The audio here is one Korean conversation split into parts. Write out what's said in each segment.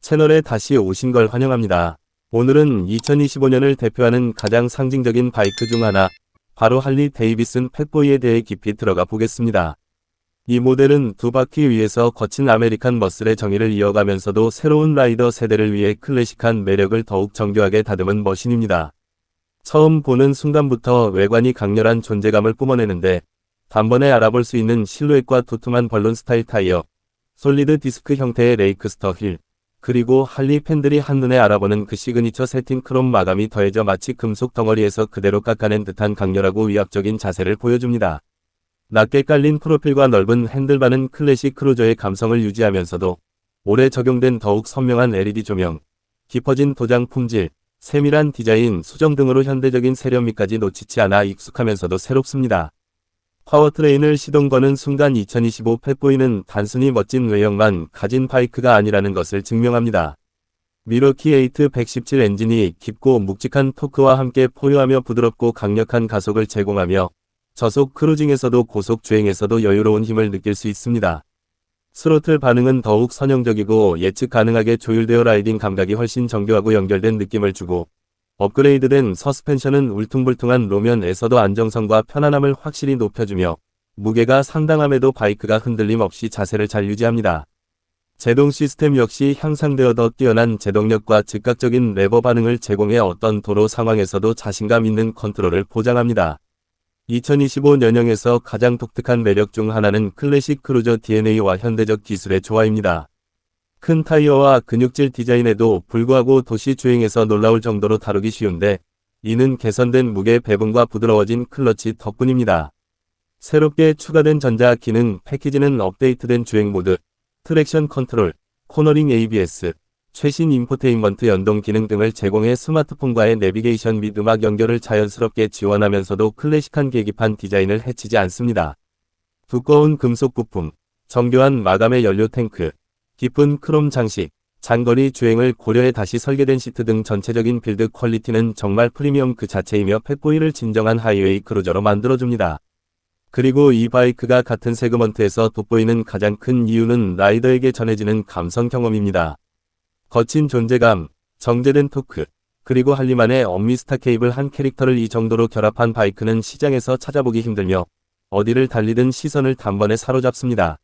채널에 다시 오신 걸 환영합니다. 오늘은 2025년을 대표하는 가장 상징적인 바이크 중 하나, 바로 할리 데이비슨 펫보이에 대해 깊이 들어가 보겠습니다. 이 모델은 두 바퀴 위에서 거친 아메리칸 머슬의 정의를 이어가면서도 새로운 라이더 세대를 위해 클래식한 매력을 더욱 정교하게 다듬은 머신입니다. 처음 보는 순간부터 외관이 강렬한 존재감을 뿜어내는데 단번에 알아볼 수 있는 실루엣과 두툼한 벌룬 스타일 타이어, 솔리드 디스크 형태의 레이크스터 힐, 그리고 할리 팬들이 한눈에 알아보는 그 시그니처 세팅 크롬 마감이 더해져 마치 금속 덩어리에서 그대로 깎아낸 듯한 강렬하고 위압적인 자세를 보여줍니다. 낮게 깔린 프로필과 넓은 핸들바는 클래식 크루저의 감성을 유지하면서도 오래 적용된 더욱 선명한 LED 조명, 깊어진 도장 품질, 세밀한 디자인, 수정 등으로 현대적인 세련미까지 놓치지 않아 익숙하면서도 새롭습니다. 파워트레인을 시동 거는 순간 2025 펫보이는 단순히 멋진 외형만 가진 바이크가 아니라는 것을 증명합니다. 미러키 8 117 엔진이 깊고 묵직한 토크와 함께 포효하며 부드럽고 강력한 가속을 제공하며 저속 크루징에서도 고속 주행에서도 여유로운 힘을 느낄 수 있습니다. 스로틀 반응은 더욱 선형적이고 예측 가능하게 조율되어 라이딩 감각이 훨씬 정교하고 연결된 느낌을 주고 업그레이드된 서스펜션은 울퉁불퉁한路면에서도 안정성과 편안함을 확실히 높여주며 무게가 상당함에도 바이크가 흔들림 없이 자세를 잘 유지합니다. 제동 시스템 역시 향상되어 더 뛰어난 제동력과 즉각적인 레버 반응을 제공해 어떤 도로 상황에서도 자신감 있는 컨트롤을 보장합니다. 2025년형에서 가장 독특한 매력 중 하나는 클래식 크루저 DNA와 현대적 기술의 조화입니다. 큰 타이어와 근육질 디자인에도 불구하고 도시 주행에서 놀라울 정도로 다루기 쉬운데 이는 개선된 무게 배분과 부드러워진 클러치 덕분입니다. 새롭게 추가된 전자 기능 패키지는 업데이트된 주행 모드, 트랙션 컨트롤, 코너링 ABS, 최신 인포테인먼트 연동 기능 등을 제공해 스마트폰과의 내비게이션 및 음악 연결을 자연스럽게 지원하면서도 클래식한 계기판 디자인을 해치지 않습니다. 두꺼운 금속 부품, 정교한 마감의 연료 탱크, 깊은 크롬 장식, 장거리 주행을 고려해 다시 설계된 시트 등 전체적인 빌드 퀄리티는 정말 프리미엄 그 자체이며 펫보이를 진정한 하이웨이 크루저로 만들어줍니다. 그리고 이 바이크가 같은 세그먼트에서 돋보이는 가장 큰 이유는 라이더에게 전해지는 감성 경험입니다. 거친 존재감, 정제된 토크, 그리고 할리만의 엄미스타 케이블 한 캐릭터를 이 정도로 결합한 바이크는 시장에서 찾아보기 힘들며 어디를 달리든 시선을 단번에 사로잡습니다.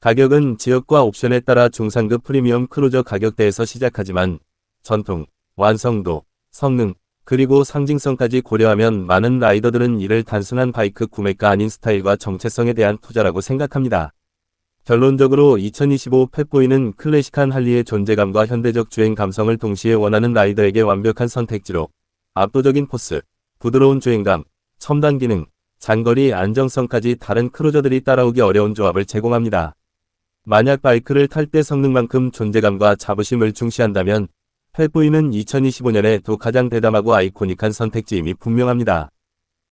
가격은 지역과 옵션에 따라 중상급 프리미엄 크루저 가격대에서 시작하지만 전통, 완성도, 성능, 그리고 상징성까지 고려하면 많은 라이더들은 이를 단순한 바이크 구매가 아닌 스타일과 정체성에 대한 투자라고 생각합니다. 결론적으로 2025 펫보이는 클래식한 할리의 존재감과 현대적 주행 감성을 동시에 원하는 라이더에게 완벽한 선택지로 압도적인 포스, 부드러운 주행감, 첨단 기능, 장거리 안정성까지 다른 크루저들이 따라오기 어려운 조합을 제공합니다. 만약 바이크를 탈 때 성능만큼 존재감과 자부심을 중시한다면 펫보이는 2025년에 또 가장 대담하고 아이코닉한 선택지임이 분명합니다.